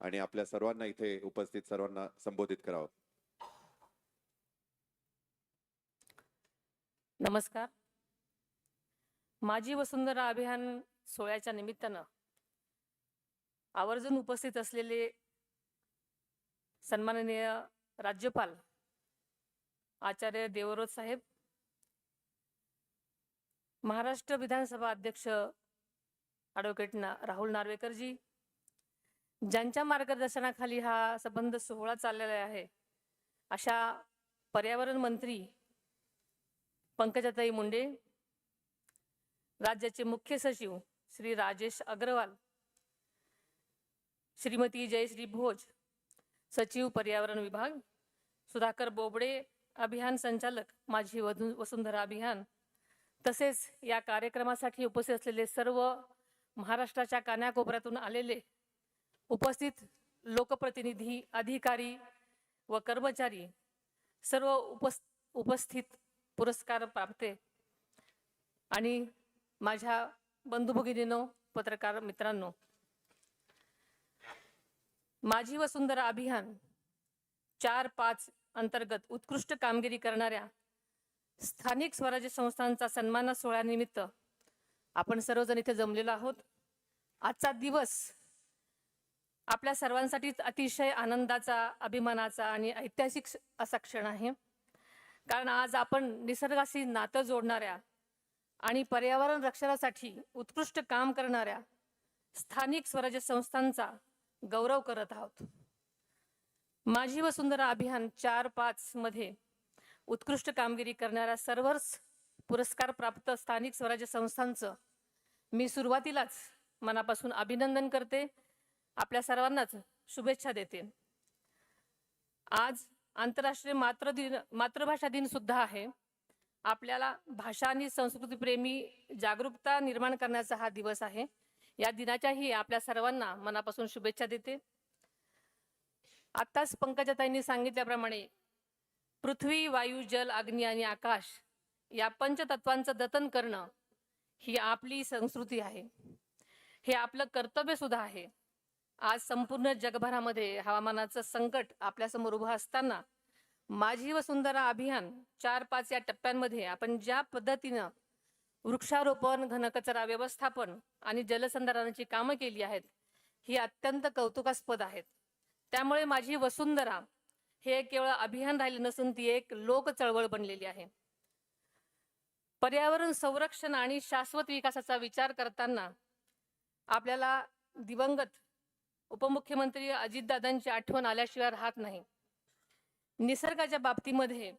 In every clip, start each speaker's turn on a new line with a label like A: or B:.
A: आणि आपल्या सर्वांना इथे उपस्थित सर्वांना संबोधित करावं.
B: नमस्कार. माझी वसुंधरा अभियान सोहळ्याच्या निमित्तानं आवर्जून उपस्थित असलेले सन्माननीय राज्यपाल आचार्य देवरोज साहेब महाराष्ट्र विधानसभा अध्यक्ष ॲडव्होकेट ना राहुल नार्वेकरजी ज्यांच्या मार्गदर्शनाखाली हा संबंध सोहळा चाललेला आहे अशा पर्यावरण मंत्री पंकजाताई मुंडे राज्याचे मुख्य सचिव श्री राजेश अग्रवाल श्रीमती जयश्री भोज सचिव पर्यावरण विभाग सुधाकर बोबडे अभियान संचालक माझी वसुंधरा अभियान तसेच या कार्यक्रमासाठी उपस्थित असलेले सर्व महाराष्ट्राच्या कानाकोपऱ्यातून आलेले उपस्थित लोकप्रतिनिधी अधिकारी व कर्मचारी सर्व उपस् उपस्थित पुरस्कार प्राप्ते. आणि माझ्या बंधू भगिनीनो पत्रकार मित्रांनो माझी वसुंधरा अभियान चार पाच अंतर्गत उत्कृष्ट कामगिरी करणाऱ्या स्थानिक स्वराज्य संस्थांचा सन्मान सोहळ्यानिमित्त आपण सर्वजण इथे जमलेलो आहोत. आजचा दिवस आपल्या सर्वांसाठीच अतिशय आनंदाचा अभिमानाचा आणि ऐतिहासिक असा क्षण आहे. कारण आज आपण निसर्गाशी नातं जोडणाऱ्या आणि पर्यावरण रक्षणासाठी उत्कृष्ट काम करणाऱ्या स्थानिक स्वराज्य संस्थांचा गौरव करत आहोत. माझी वसुंधरा अभियान चार पाच मध्ये उत्कृष्ट कामगिरी करणाऱ्या सर्वच पुरस्कार प्राप्त स्थानिक स्वराज्य संस्थांचं मी सुरुवातीलाच मनापासून अभिनंदन करते. आपल्या सर्वांनाच शुभेच्छा देते. आज आंतरराष्ट्रीय मातृ दिन मातृभाषा दिन सुद्धा आहे. आपल्याला भाषा आणि संस्कृतीप्रेमी जागरूकता निर्माण करण्याचा हा दिवस आहे. या दिनाच्याही आपल्या सर्वांना मनापासून शुभेच्छा देते. आत्ताच पंकजाताईंनी सांगितल्याप्रमाणे पृथ्वी वायू जल अग्नी आणि आकाश या पंचतत्वांचं जतन करणं ही आपली संस्कृती आहे. हे आपलं कर्तव्य सुद्धा आहे. आज संपूर्ण जगभरामध्ये हवामानाचं संकट आपल्यासमोर उभं असताना माझी वसुंधरा अभियान चार पाच या टप्प्यांमध्ये आपण ज्या पद्धतीनं वृक्षारोपण घनकचरा व्यवस्थापन आणि जलसंधारणाची कामं केली आहेत ही अत्यंत कौतुकास्पद आहेत. त्यामुळे माझी वसुंधरा हे केवळ अभियान राहिले नसून ती एक लोक चळवळ बनलेली आहे. पर्यावरण संरक्षण आणि शाश्वत विकासाचा विचार करताना आपल्याला दिवंगत उपमुख्यमंत्री अजितदादांची आठवण आल्याशिवाय राहत नाही. निसर्गाच्या बाबतीमध्ये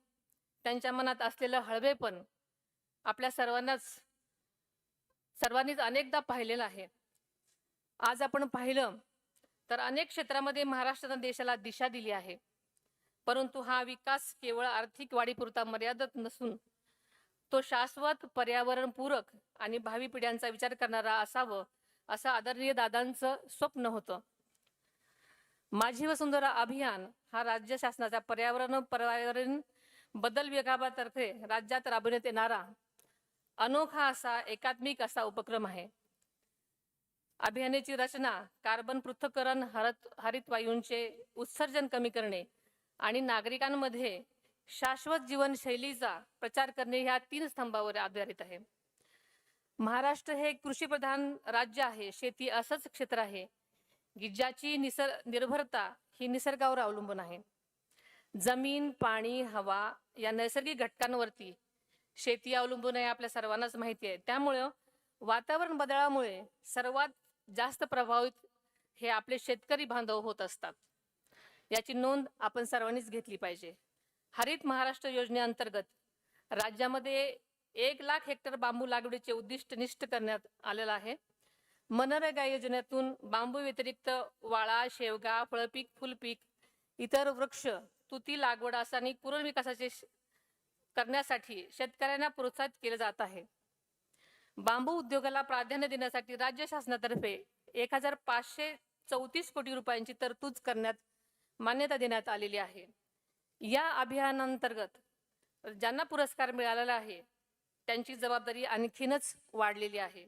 B: त्यांच्या मनात असलेलं हळवेपण आपल्या सर्वांनाच सर्वांनीच अनेकदा पाहिलेलं आहे. आज आपण पाहिलं तर अनेक क्षेत्रामध्ये महाराष्ट्रानं देशाला दिशा दिली आहे. परंतु हा विकास केवळ आर्थिक वाढीपुरता मर्यादित नसून तो शाश्वत पर्यावरणपूरक आणि भावी पिढ्यांचा विचार करणारा असावं असं आदरणीय दादांचं स्वप्न होतं. माझी वसुंधरा अभियान हा राज्य शासनाचा पर्यावरण पर्यावरण बदल विभागातर्फे राज्यात राबविण्यात येणारा अनोखा असा एकात्मिक असा उपक्रम आहे. अभियानाची रचना कार्बन पृथ्थकरण हरत हरित वायूंचे उत्सर्जन कमी करणे आणि नागरिकांमध्ये शाश्वत जीवनशैलीचा प्रचार करणे ह्या तीन स्तंभावर आधारित आहे. महाराष्ट्र हे कृषीप्रधान राज्य आहे. शेती असंच क्षेत्र आहे. गिज्जाची ज्याची निसर्ग निर्भरता ही निसर्गावर अवलंबून आहे. जमीन पाणी हवा या नैसर्गिक घटकांवरती शेती अवलंबून आहे आपल्या सर्वांनाच माहिती आहे. त्यामुळं वातावरण बदलामुळे सर्वात जास्त प्रभावित हे आपले शेतकरी बांधव होत असतात. याची नोंद आपण सर्वांनीच घेतली पाहिजे. हरित महाराष्ट्र योजनेअंतर्गत राज्यामध्ये एक लाख हेक्टर बांबू लागवडीचे उद्दिष्ट निष्ठ करण्यात आलेलं आहे. मनरेगा योजनेतून बांबू व्यतिरिक्त वाळा शेवगा फळपीक फुलपीक इतर वृक्ष तुती लागवड असा आणि पूर्ण विकासाचे करण्यासाठी शेतकऱ्यांना प्रोत्साहित केले जात आहे. बांबू उद्योगाला प्राधान्य देण्यासाठी राज्य शासनातर्फे एक हजार पाचशे चौतीस कोटी रुपयांची तरतूद करण्यात मान्यता देण्यात आलेली आहे. या अभियानांतर्गत ज्यांना पुरस्कार मिळालेला आहे त्यांची जबाबदारी आणखीनच वाढलेली आहे.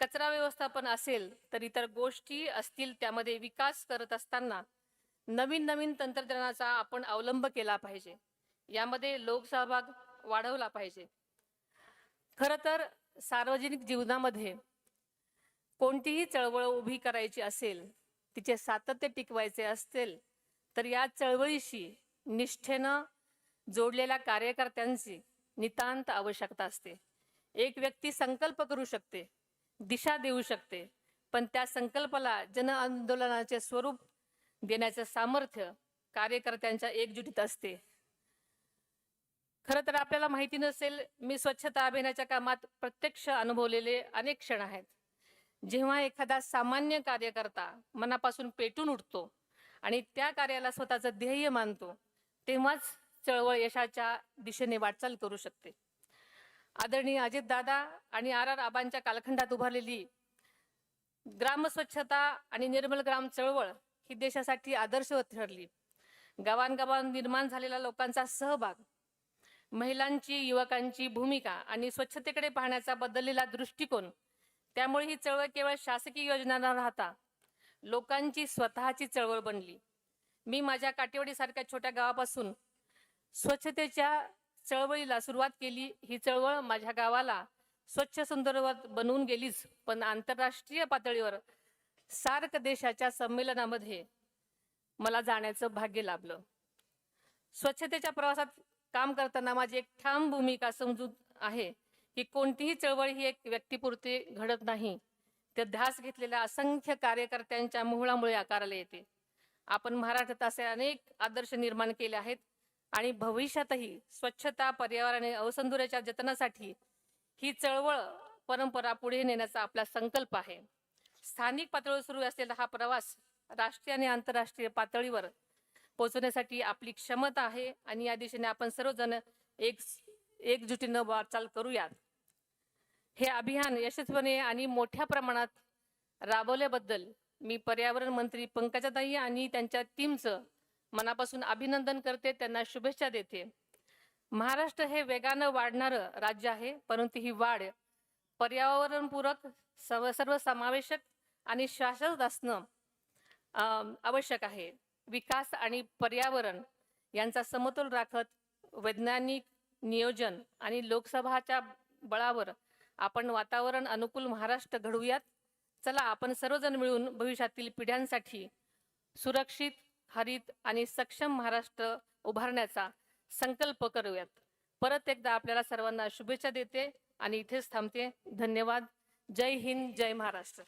B: कचरा व्यवस्थापन असेल तर इतर गोष्टी असतील त्यामध्ये विकास करत असताना नवीन नवीन तंत्रज्ञानाचा आपण अवलंब केला पाहिजे. यामध्ये लोकसहभाग वाढवला पाहिजे. खरं तर सार्वजनिक जीवनामध्ये कोणतीही चळवळ उभी करायची असेल तिचे सातत्य टिकवायचे असेल तर या चळवळीशी निष्ठेनं जोडलेल्या कार्यकर्त्यांची नितांत आवश्यकता असते. एक व्यक्ती संकल्प करू शकते दिशा देऊ शकते. पण त्या संकल्पाला जन आंदोलनाचे स्वरूप देण्याचं सामर्थ्य कार्यकर्त्यांच्या एकजुटीत असते. खरं तर आपल्याला माहिती नसेल मी स्वच्छता अभियानाच्या कामात प्रत्यक्ष अनुभवलेले अनेक क्षण आहेत. जेव्हा एखादा सामान्य कार्यकर्ता मनापासून पेटून उठतो आणि त्या कार्याला स्वतःचं ध्येय मानतो तेव्हाच चळवळ यशाच्या दिशेने वाटचाल करू शकते. आदरणीय अजितदादा आणि आर आर आबांच्या कालखंडात उभारलेली ग्रामस्वच्छता आणि निर्मल ग्राम चळवळ ही देशासाठी आदर्श ठरली. गावांगावात निर्माण झालेला लोकांचा सहभाग महिलांची युवकांची भूमिका आणि स्वच्छतेकडे पाहण्याचा बदललेला दृष्टिकोन त्यामुळे ही चळवळ केवळ शासकीय योजना न राहता लोकांची स्वतःची चळवळ बनली. मी माझ्या काटेवाडीसारख्या छोट्या गावापासून स्वच्छतेच्या चळवळीला सुरुवात केली. ही चळवळ माझ्या गावाला स्वच्छ संदर्भात बनवून गेलीच. पण आंतरराष्ट्रीय पातळीवर सार्क देशाच्या संमेलनामध्ये मला जाण्याचं भाग्य लाभलं. स्वच्छतेच्या प्रवासात काम करताना माझी एक ठाम भूमिका समजूत आहे की कोणतीही चळवळ ही एक व्यक्तीपुरती घडत नाही. ते ध्यास घेतलेल्या असंख्य कार्यकर्त्यांच्या मोहळामुळे आकाराला येते. आपण महाराष्ट्रात असे अनेक आदर्श निर्माण केले आहेत. आणि भविष्यातही स्वच्छता पर्यावरण आणि अवसंधुराच्या जतनासाठी ही चळवळ परंपरा पुढे नेण्याचा आपला संकल्प आहे. स्थानिक पातळीवर सुरू असलेला हा प्रवास राष्ट्रीय आणि आंतरराष्ट्रीय पातळीवर पोहोचवण्यासाठी आपली क्षमता आहे आणि या दिशेने आपण सर्वजण एक एकजुटीनं वाटचाल करूयात. हे अभियान यशस्वीपणे आणि मोठ्या प्रमाणात राबवल्याबद्दल मी पर्यावरण मंत्री पंकजाताई आणि त्यांच्या टीमचं मनापासून अभिनंदन करते त्यांना शुभेच्छा देते. महाराष्ट्र हे वेगानं वाढणारं राज्य आहे परंतु ही वाढ पर्यावरणपूरक सर्व सर्वसमावेशक आणि शाश्वत असणं आवश्यक आहे. विकास आणि पर्यावरण यांचा समतोल राखत वैज्ञानिक नियोजन आणि लोकसभाच्या बळावर आपण वातावरण अनुकूल महाराष्ट्र घडवूयात. चला आपण सर्वजण मिळून भविष्यातील पिढ्यांसाठी सुरक्षित हरित आणि सक्षम महाराष्ट्र उभारण्याचा संकल्प करूयात. परत एकदा आपल्याला सर्वांना शुभेच्छा देते आणि इथेच थांबते. धन्यवाद. जय हिंद जय महाराष्ट्र.